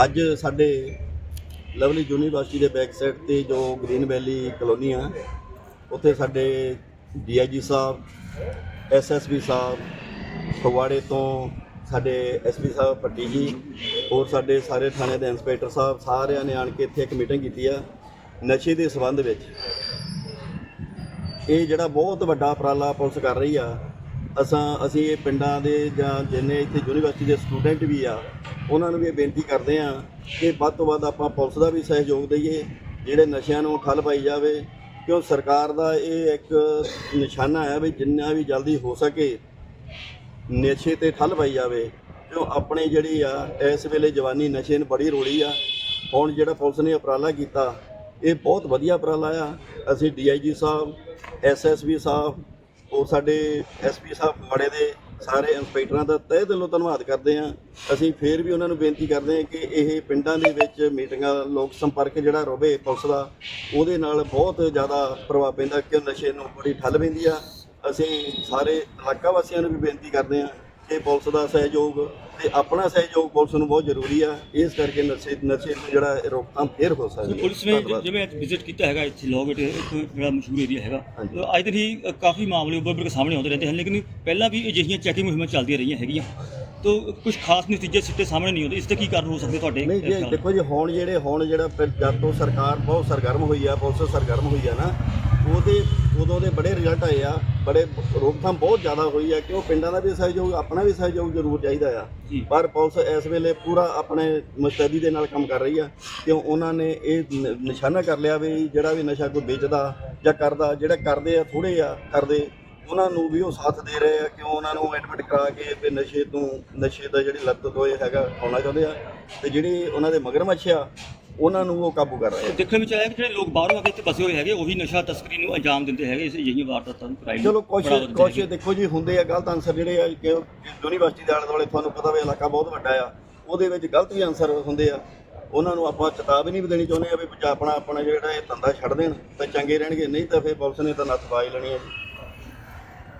ਅੱਜ ਸਾਡੇ Lovely university ਦੇ ਬੈਕ ਸਾਈਡ ਤੇ ਜੋ ਗ੍ਰੀਨ ਵੈਲੀ ਕਲੋਨੀ ਆ, ਉੱਥੇ ਸਾਡੇ ਡੀਆਈਜੀ ਸਾਹਿਬ ਐਸਐਸਪੀ ਸਾਹਿਬ, ਫਗਵਾੜੇ ਤੋਂ ਸਾਡੇ ਐਸਪੀ ਸਾਹਿਬ ਪੱਟੀ ਜੀ, ਹੋਰ ਸਾਡੇ ਸਾਰੇ ਥਾਣੇ ਦੇ ਇੰਸਪੈਕਟਰ ਸਾਹਿਬ, ਸਾਰਿਆਂ ਨੇ ਆਣ ਕੇ ਇੱਥੇ ਇੱਕ ਮੀਟਿੰਗ ਕੀਤੀ ਆ ਨਸ਼ੇ ਦੇ ਸੰਬੰਧ ਵਿੱਚ। ਇਹ ਜਿਹੜਾ ਬਹੁਤ ਵੱਡਾ ਉਪਰਾਲਾ ਪੁਲਿਸ ਕਰ ਰਹੀ ਆ, ਅਸਾਂ, ਅਸੀਂ ਇਹ ਪਿੰਡਾਂ ਦੇ ਜਾਂ ਜਿੰਨੇ ਇੱਥੇ ਯੂਨੀਵਰਸਿਟੀ ਦੇ ਸਟੂਡੈਂਟ ਵੀ ਆ ਉਹਨਾਂ ਨੂੰ ਵੀ ਇਹ ਬੇਨਤੀ ਕਰਦੇ ਆ ਕਿ ਵੱਧ ਤੋਂ ਵੱਧ ਆਪਾਂ ਪੁਲਿਸ ਦਾ ਵੀ ਸਹਿਯੋਗ ਦਈਏ, ਜਿਹੜੇ ਨਸ਼ਿਆਂ ਨੂੰ ਠੱਲ ਪਾਈ ਜਾਵੇ, ਕਿਉਂ ਸਰਕਾਰ ਦਾ ਇਹ ਇੱਕ ਨਿਸ਼ਾਨਾ ਹੈ ਵੀ ਜਿੰਨਾ ਵੀ ਜਲਦੀ ਹੋ ਸਕੇ ਨਸ਼ੇ ਤੇ ਠੱਲ ਪਾਈ ਜਾਵੇ, ਕਿਉਂ ਆਪਣੀ ਜਿਹੜੀ ਆ, ਇਸ ਵੇਲੇ ਜਵਾਨੀ ਨਸ਼ੇ ਨੂੰ ਬੜੀ ਰੋਲੀ ਆ, ਹੁਣ ਜਿਹੜਾ ਪੁਲਿਸ ਨੇ ਉਪਰਾਲਾ ਕੀਤਾ, ਇਹ ਬਹੁਤ ਵਧੀਆ ਉਪਰਾਲਾ ਆ। ਅਸੀਂ ਡੀਆਈਜੀ ਸਾਹਿਬ ਐਸਐਸਬੀ ਸਾਹਿਬ, ਉਹ ਸਾਡੇ ਐਸਪੀ ਸਾਹਿਬ ਫਗਵਾੜੇ ਦੇ ਸਾਰੇ ਇੰਸਪੈਕਟਰਾਂ ਦਾ ਤਹਿ ਦਿਲੋਂ ਧੰਨਵਾਦ ਕਰਦੇ ਹਾਂ। ਅਸੀਂ ਫੇਰ ਵੀ ਉਹਨਾਂ ਨੂੰ ਬੇਨਤੀ ਕਰਦੇ ਹਾਂ ਕਿ ਇਹ ਪਿੰਡਾਂ ਦੇ ਵਿੱਚ ਮੀਟਿੰਗਾਂ, ਲੋਕ ਸੰਪਰਕ ਜਿਹੜਾ ਰਵੇ ਪੁਲਿਸ ਦਾ, ਉਹਦੇ ਨਾਲ ਬਹੁਤ ਜ਼ਿਆਦਾ ਪ੍ਰਭਾਵ ਪੈਂਦਾ ਕਿ ਨਸ਼ੇ ਨੂੰ ਬੜੀ ਠੱਲ ਪੈਂਦੀ ਆ। ਅਸੀਂ ਸਾਰੇ ਇਲਾਕਾ ਵਾਸੀਆਂ ਨੂੰ ਵੀ ਬੇਨਤੀ ਕਰਦੇ ਹਾਂ ਕਿ ਪੁਲਿਸ ਦਾ ਸਹਿਯੋਗ ਤੇ ਆਪਣਾ ਸਹਿਯੋਗ ਪੁਲਿਸ ਨੂੰ ਬਹੁਤ ਜ਼ਰੂਰੀ ਆ ਇਸ ਕਰਕੇ ਨਸ਼ੇ ਨਸ਼ੇ ਨੂੰ ਜਿਹੜਾ ਰੋਕਥਾਮ ਫੇਰ ਹੋ ਸਕਦੀ ਹੈ ਪੁਲਿਸ ਨੇ ਧੰਨਵਾਦ। ਜਿਵੇਂ ਅੱਜ ਵਿਜ਼ਿਟ ਕੀਤਾ ਹੈਗਾ ਇੱਥੇ ਲੋਗਟ ਇੱਕ ਜਿਹੜਾ ਮਸ਼ਹੂਰ ਏਰੀਆ ਹੈਗਾ ਹਾਂਜੀ। ਤਾਂ ਅੱਜ ਦਿਨ ਹੀ ਅ, ਕਾਫੀ ਮਾਮਲੇ ਉੱਭਰ ਕੇ ਸਾਹਮਣੇ ਆਉਂਦੇ ਰਹਿੰਦੇ ਹਨ ਲੇਕਿਨ ਪਹਿਲਾਂ ਵੀ ਅਜਿਹੀਆਂ ਚੈਕਿੰਗ ਮੁਹਿੰਮਾਂ ਚੱਲਦੀਆਂ ਰਹੀਆਂ ਹੈਗੀਆਂ ਤਾਂ ਕੁਝ ਖਾਸ ਨਤੀਜੇ ਸਿੱਟੇ ਸਾਹਮਣੇ ਨਹੀਂ ਆਉਂਦੇ ਇਸ ਤੇ ਕੀ ਕਾਰਨ ਹੋ ਸਕਦੇ ਤੁਹਾਡੇ ਨਹੀਂ ਜੀ ਖਿਆਲ ਨਾਲ? ਦੇਖੋ ਜੀ ਹੁਣ ਜਿਹੜੇ ਹੁਣ ਜਿਹੜਾ ਫਿਰ ਜਦ ਤੋਂ ਸਰਕਾਰ ਬਹੁਤ ਸਰਗਰਮ ਹੋਈ ਆ ਪੁਲਿਸ ਸਰਗਰਮ ਹੋਈ ਆ ਨਾ ਉਹਦੇ ਉਦੋਂ ਦੇ ਬੜੇ ਰਿਜ਼ਲਟ ਆਏ ਆ ਬੜੇ ਰੋਕਥਾਮ ਬਹੁਤ ਜ਼ਿਆਦਾ ਹੋਈ ਆ ਕਿ ਉਹ ਪਿੰਡਾਂ ਦਾ ਵੀ ਸਹਿਯੋਗ ਆਪਣਾ ਵੀ ਸਹਿਯੋਗ ਜ਼ਰੂਰ ਚਾਹੀਦਾ ਆ। ਪਰ ਪੁਲਿਸ ਇਸ ਵੇਲੇ ਪੂਰਾ ਆਪਣੇ ਮੁਸਤੈਦੀ ਦੇ ਨਾਲ ਕੰਮ ਕਰ ਰਹੀ ਆ ਕਿਉਂ ਉਹਨਾਂ ਨੇ ਇਹ ਨਿਸ਼ਾਨਾ ਕਰ ਲਿਆ ਵੀ ਜਿਹੜਾ ਵੀ ਨਸ਼ਾ ਕੋਈ ਵੇਚਦਾ ਜਾਂ ਕਰਦਾ ਜਿਹੜਾ ਕਰਦੇ ਆ ਥੋੜੇ ਆ ਕਰਦੇ ਉਹਨਾਂ ਨੂੰ ਵੀ ਉਹ ਸਾਥ ਦੇ ਰਹੇ ਆ ਕਿਉਂ ਉਹਨਾਂ ਨੂੰ ਐਡਮਿਟ ਕਰਾ ਕੇ ਤੇ ਨਸ਼ੇ ਤੋਂ ਨਸ਼ੇ ਦਾ ਜਿਹੜੀ ਲੱਤ ਤੋਂ ਇਹ ਹੈਗਾ ਆਉਣਾ ਚਾਹੁੰਦੇ ਆ ਤੇ ਜਿਹੜੇ ਉਹਨਾਂ ਦੇ ਮਗਰਮੱਛ ਆ ਉਹਨਾਂ ਨੂੰ ਉਹ ਕਾਬੂ ਕਰ ਰਹੇ ਆ ਦੇਖਣ ਵਿੱਚ ਆਇਆ ਕਿ ਜਿਹੜੇ ਲੋਕ ਬਾਹਰੋਂ ਆ ਕੇ ਇੱਥੇ ਬਸੇ ਹੋਏ ਹੈਗੇ ਉਹੀ ਨਸ਼ਾ ਤਸਕਰੀ ਨੂੰ ਅੰਜਾਮ ਦਿੰਦੇ ਹੈਗੇ ਇਸ ਅਜਿਹੀਆਂ ਵਾਰਦਾਤਾਂ ਨੂੰ ਨੂੰ ਚਲੋ ਕੋਸ਼ਿਸ਼ ਕੋਸ਼ਿਸ਼। ਦੇਖੋ ਜੀ ਹੁੰਦੇ ਆ ਗਲਤ ਆਨਸਰ ਜਿਹੜੇ ਆ ਕਿ ਯੂਨੀਵਰਸਿਟੀ ਦੇ ਆਲੇ ਦੁਆਲੇ ਤੁਹਾਨੂੰ ਪਤਾ ਵੀ ਇਲਾਕਾ ਬਹੁਤ ਵੱਡਾ ਆ ਉਹਦੇ ਵਿੱਚ ਗਲਤ ਵੀ ਆਨਸਰ ਹੁੰਦੇ ਆ ਉਹਨਾਂ ਨੂੰ ਆਪਾਂ ਚੇਤਾਵਨੀ ਵੀ ਦੇਣੀ ਚਾਹੁੰਦੇ ਆ ਵੀ ਆਪਣਾ ਆਪਣਾ ਜਿਹੜਾ ਇਹ ਧੰਦਾ ਛੱਡ ਦੇਣ ਤਾਂ ਚੰਗੇ ਰਹਿਣਗੇ ਨਹੀਂ ਤਾਂ ਫਿਰ ਪੁਲਿਸ ਨੇ ਤਾਂ ਨੱਥ ਪਾਈ ਲੈਣੀ ਹੈ ਜੀ